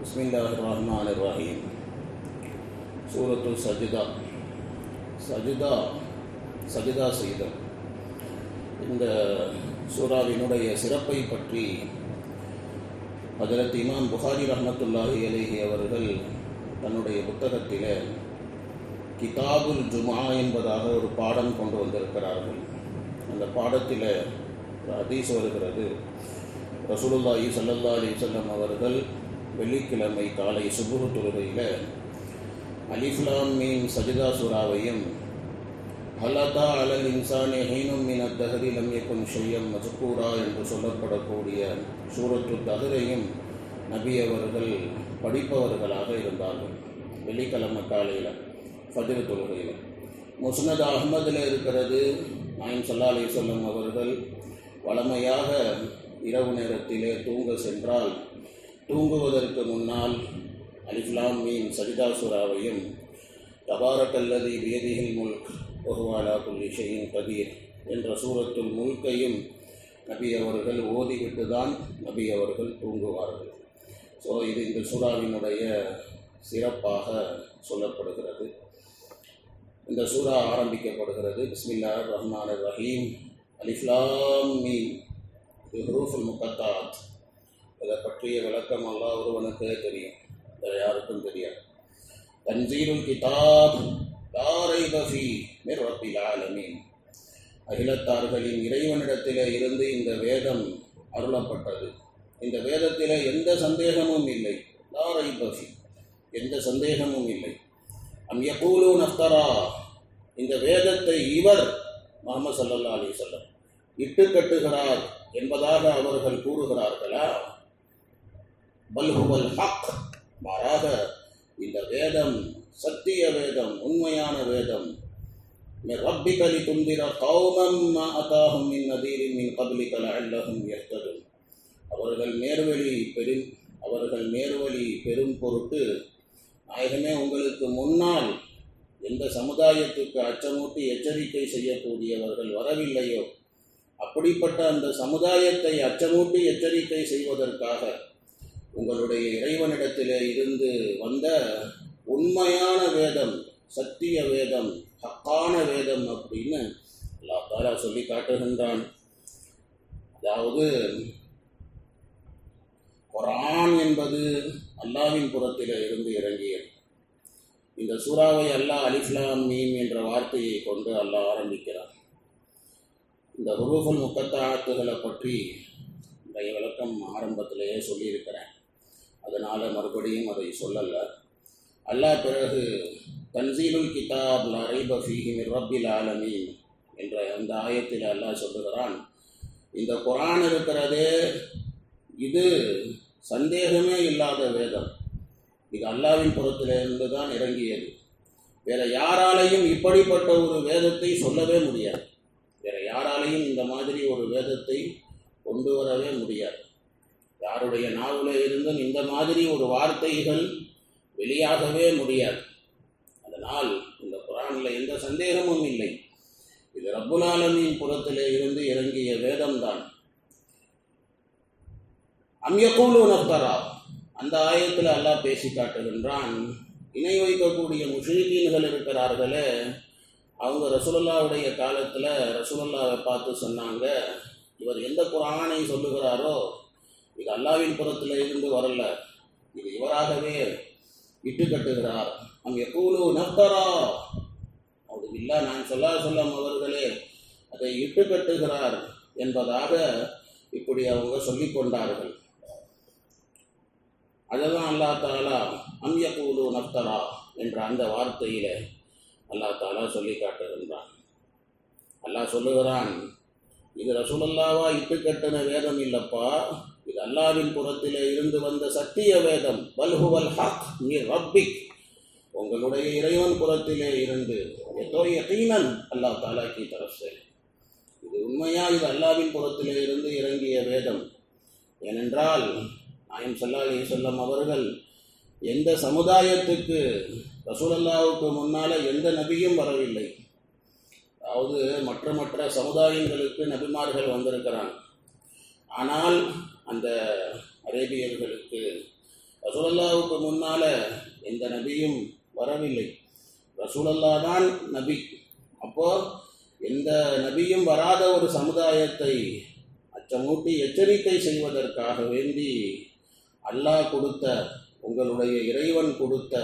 بسم الله الرحمن الرحيم சூரத்து சஜிதா சஜிதா சஜிதா செய்தல் இந்த சூறாவினுடைய சிறப்பை பற்றி ஹஜரத் இமாம் புகாரி ரஹமத்துல்லாஹி அலேஹி அவர்கள் தன்னுடைய புத்தகத்தில் கிதாபுல் ஜுமா என்பதாக ஒரு பாடம் கொண்டு வந்திருக்கிறார்கள் அந்த பாடத்தில் ஒரு ஹதீஸ் வருகிறது ரசூலுல்லாஹி ஸல்லல்லாஹு அலைஹி வஸல்லம் அவர்கள் வெள்ளிக்கிழமை காலை சுபுஹு தொழுகையில் அலிஃப்லாம் மீன் சஜிதா சூறாவையும் ஹலதா அலல் இன்சானி ஹீனும் மின தஹரி லம் ஷெய்யம் ஷையம் என்று சொல்லப்படக்கூடிய சூரத்து தகுதையும் நபி அவர்கள் படிப்பவர்களாக இருந்தார்கள். வெள்ளிக்கிழமை காலையில் ஃபதிர் தொழுகையில். முஸ்னத் அஹ்மதில் இருக்கிறது நாயம் சல்லா அலி சொல்லம் அவர்கள் வளமையாக இரவு நேரத்திலே தூங்க சென்றால் தூங்குவதற்கு முன்னால் அலிஃப்லாம் மீன் சஜிதா சூறாவையும் தபாரக்கல்லதி வேதிகள் முல்க் ஒருவாலா புள்ளி கபீர் என்ற சூரத்துல் முழுக்கையும் நபி அவர்கள் ஓதிவிட்டு தான் நபி அவர்கள் தூங்குவார்கள். ஸோ இது இந்த சூறாவினுடைய சிறப்பாக சொல்லப்படுகிறது. இந்த சூறா ஆரம்பிக்கப்படுகிறது. பிஸ்மில்லா ரஹ்மான் ரஹீம். அலிஃப்லாம் மீன் இது முகத்தாத். இதை பற்றிய விளக்கம் அல்லா ஒருவனுக்கே தெரியும். வேறு யாருக்கும் தெரியாது. தன்சீருல் கிதாப் தாரை பஃபி மிர் ஆலமீன். அகிலத்தார்களின் இறைவனிடத்திலே இருந்து இந்த வேதம் அருளப்பட்டது. இந்த வேதத்தில் எந்த சந்தேகமும் இல்லை. லாரை பஃபி எந்த சந்தேகமும் இல்லை. அம் யகூலு நஃப்தரா இந்த வேதத்தை இவர் முகமது சல்லல்லா அலி சொல்லம் இட்டு கட்டுகிறார் என்பதாக அவர்கள் கூறுகிறார்களா? பல்ஹுவல் ஹக். மாறாக இந்த வேதம் சத்திய வேதம் உண்மையான வேதம். ரப்பிகலி துந்திர கௌமம் அதாகும் மின் நதீரின் மின் கபலிகல அல்லகும் எத்ததும் அவர்கள் நேர்வழி பெரும் அவர்கள் நேர்வழி பெரும் பொருட்டு நாயகமே உங்களுக்கு முன்னால் எந்த சமுதாயத்துக்கு அச்சமூட்டி எச்சரிக்கை செய்யக்கூடியவர்கள் வரவில்லையோ அப்படிப்பட்ட அந்த சமுதாயத்தை அச்சமூட்டி எச்சரிக்கை செய்வதற்காக உங்களுடைய இறைவனிடத்திலே இருந்து வந்த உண்மையான வேதம் சத்திய வேதம் ஹக்கான வேதம் அப்படின்னு அல்லா தாலா சொல்லி காட்டுகின்றான். அதாவது குரான் என்பது அல்லாவின் புறத்தில் இருந்து இறங்கியது. இந்த சூறாவை அல்லாஹ் அலிஃப்லாம் மீன் என்ற வார்த்தையை கொண்டு அல்லாஹ் ஆரம்பிக்கிறான். இந்த ஹுரூஃபுல் முக்கத்தாத்துகளை பற்றி இன்றைய விளக்கம் ஆரம்பத்திலேயே சொல்லியிருக்கிறேன். அதனால் மறுபடியும் அதை சொல்லலை. அல்லாஹ் பிறகு தன்சீலுல் கிதாப் லரைப ஃபீஹி ரப்பில் ஆலமீன் என்ற அந்த ஆயத்தில் அல்லாஹ் சொல்லுகிறான் இந்த குரான் இருக்கிறதே இது சந்தேகமே இல்லாத வேதம். இது அல்லாவின் புறத்திலிருந்து தான் இறங்கியது. வேற யாராலையும் இப்படிப்பட்ட ஒரு வேதத்தை சொல்லவே முடியாது. வேற யாராலையும் இந்த மாதிரி ஒரு வேதத்தை கொண்டு வரவே முடியாது. யாருடைய நாவில் இருந்தும் இந்த மாதிரி ஒரு வார்த்தைகள் வெளியாகவே முடியாது. அதனால் இந்த குரானில் எந்த சந்தேகமும் இல்லை. இது ரப்புலாலமின் புறத்திலே இருந்து இறங்கிய வேதம்தான். அம்யக்கூலு நப்தரா அந்த ஆயத்தில் அல்லாஹ் பேசி காட்டுகின்றான் இணை வைக்கக்கூடிய முஷ்ரிகீன்கள் இருக்கிறார்களே அவங்க ரசூலல்லாவுடைய காலத்தில் ரசூலல்லாவை பார்த்து சொன்னாங்க இவர் எந்த குரானை சொல்லுகிறாரோ இது அல்லாவின் புறத்தில் இருந்து வரல. இது இவராகவே இட்டு கட்டுகிறார். அங்கே கூலு நப்தரா அது இல்லா நான் சொல்ல சொல்லம் அவர்களே அதை இட்டு கட்டுகிறார் என்பதாக இப்படி அவங்க சொல்லிக் கொண்டார்கள். அதுதான் அல்லா தாலா அம்ய கூலு நப்தரா என்ற அந்த வார்த்தையில அல்லா தாலா சொல்லி காட்டுகின்றான். அல்லாஹ் சொல்லுகிறான் இது ரசூலல்லாவா இட்டு கட்டின வேதம் இல்லப்பா. இது அல்லாவின் புறத்திலே இருந்து வந்த சத்திய வேதம். பல்ஹுவல் ஹக் நீ ரப்பிக். உங்களுடைய இறைவன் புறத்திலே இருந்து எதோ யகீனன் அல்லாஹ் தாலாக்கி தரசே இது உண்மையா? இது அல்லாவின் புறத்திலே இருந்து இறங்கிய வேதம். ஏனென்றால் நாயம் சல்லா சொல்லம் அவர்கள் எந்த சமுதாயத்துக்கு ரசூலல்லாவுக்கு முன்னால் எந்த நபியும் வரவில்லை. அதாவது மற்ற மற்ற சமுதாயங்களுக்கு நபிமார்கள் வந்திருக்கிறாங்க. ஆனால் அந்த அரேபியர்களுக்கு ரசூலல்லாவுக்கு முன்னால் எந்த நபியும் வரவில்லை. ரசூலல்லா தான் நபி. அப்போது எந்த நபியும் வராத ஒரு சமுதாயத்தை அச்சமூட்டி எச்சரிக்கை செய்வதற்காக வேண்டி அல்லாஹ் கொடுத்த உங்களுடைய இறைவன் கொடுத்த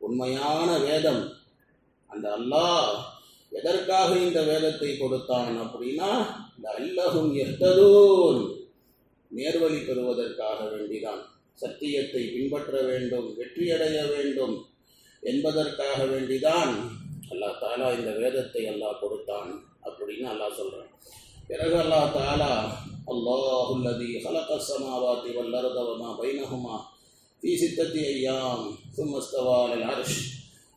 உண்மையான வேதம் அந்த அல்லாஹ் எதற்காக இந்த வேதத்தை கொடுத்தான் அப்படின்னா இந்த அல்லகும் எத்ததூன் நேர்வழி பெறுவதற்காக வேண்டிதான். சத்தியத்தை பின்பற்ற வேண்டும் வெற்றியடைய வேண்டும் என்பதற்காக வேண்டிதான். அல்லாஹ் தாலா இந்த வேதத்தை அல்லாஹ் கொடுத்தான் அப்படின்னு அல்லாஹ் சொல்கிறான் பிறகு அல்லா தாலா அல்லாஹுல்லதி ஹலகசமாவாதி வல்லரதவமா வல்லரத தீ சித்தத்தி ஐயாம் சும்மஸ்தவால் ஹர்ஷ்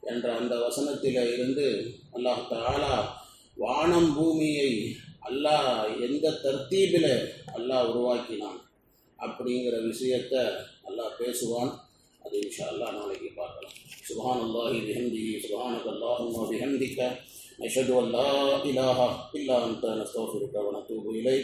என்ற அந்த வசனத்தில் இருந்து அல்லாஹ் தாலா வானம் பூமியை அல்லாஹ் எந்த தர்த்தீபில் அல்லாஹ் உருவாக்கினான் அப்படிங்கிற விஷயத்தை அல்லாஹ் பேசுவான். அது இன்ஷா அல்லாஹ் நாளைக்கு பார்க்கலாம். சுபான் அல்லாஹி விஹந்தி சுபானக் அல்லாஹுமா விஹந்திக்க நஷது அல்லா இலாஹா இல்லா அந்த நஸ்தோஃபிருக்க வனத்தூபு இலை